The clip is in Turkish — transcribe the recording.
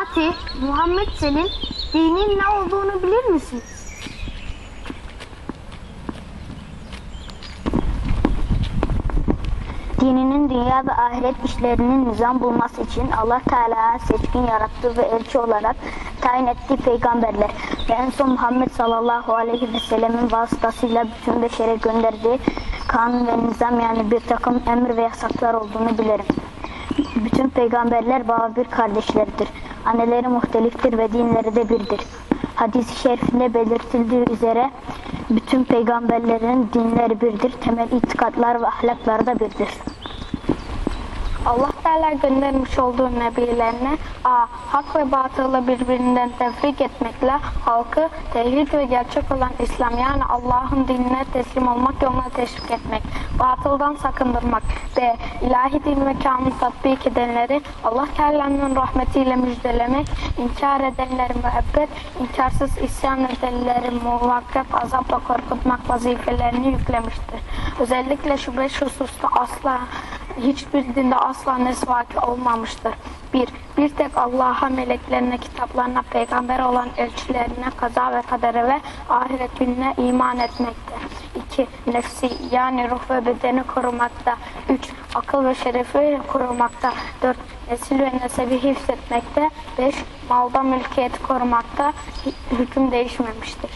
Fatih, Muhammed senin dinin ne olduğunu bilir misin? Dininin dünya ve ahiret işlerinin nizam bulması için Allah Teala seçkin yarattığı ve elçi olarak tayin ettiği peygamberler ve en son Muhammed sallallahu aleyhi ve sellemin vasıtasıyla bütün beşere gönderdiği kanun ve nizam yani bir takım emir ve yasaklar olduğunu bilirim. Bütün peygamberler baba bir kardeşleridir. Anneleri muhteliftir ve dinleri de birdir. Hadis-i şerifinde belirtildiği üzere bütün peygamberlerin dinleri birdir. Temel itikatlar ve ahlakları da birdir. Allah Teala göndermiş olduğu nebilerine a. Hak ve batılı birbirinden tefrik etmekle halkı tevhid ve gerçek olan İslam yani Allah'ın dinine teslim olmak yoluna teşvik etmek. Batıldan sakındırmak. b. ilahi din ve kanun tatbik edenleri Allah Teala'nın rahmetiyle müjdelemek. inkar edenleri müebbet, inkarsız isyan edenleri muvakkaf azapla korkutmak vazifelerini yüklemiştir. Özellikle şu beş hususta asla hiçbir dinde asla nesvaki olmamıştır. 1. Bir tek Allah'a, meleklerine, kitaplarına, peygamber olan elçilerine, kaza ve kadere ve ahiret gününe iman etmekte. 2. Nefsi yani ruh ve bedeni korumakta. 3. Akıl ve şerefi korumakta. 4. Nesil ve nesebi hifzetmekte. 5. Malda mülkiyeti korumakta. Hüküm değişmemiştir.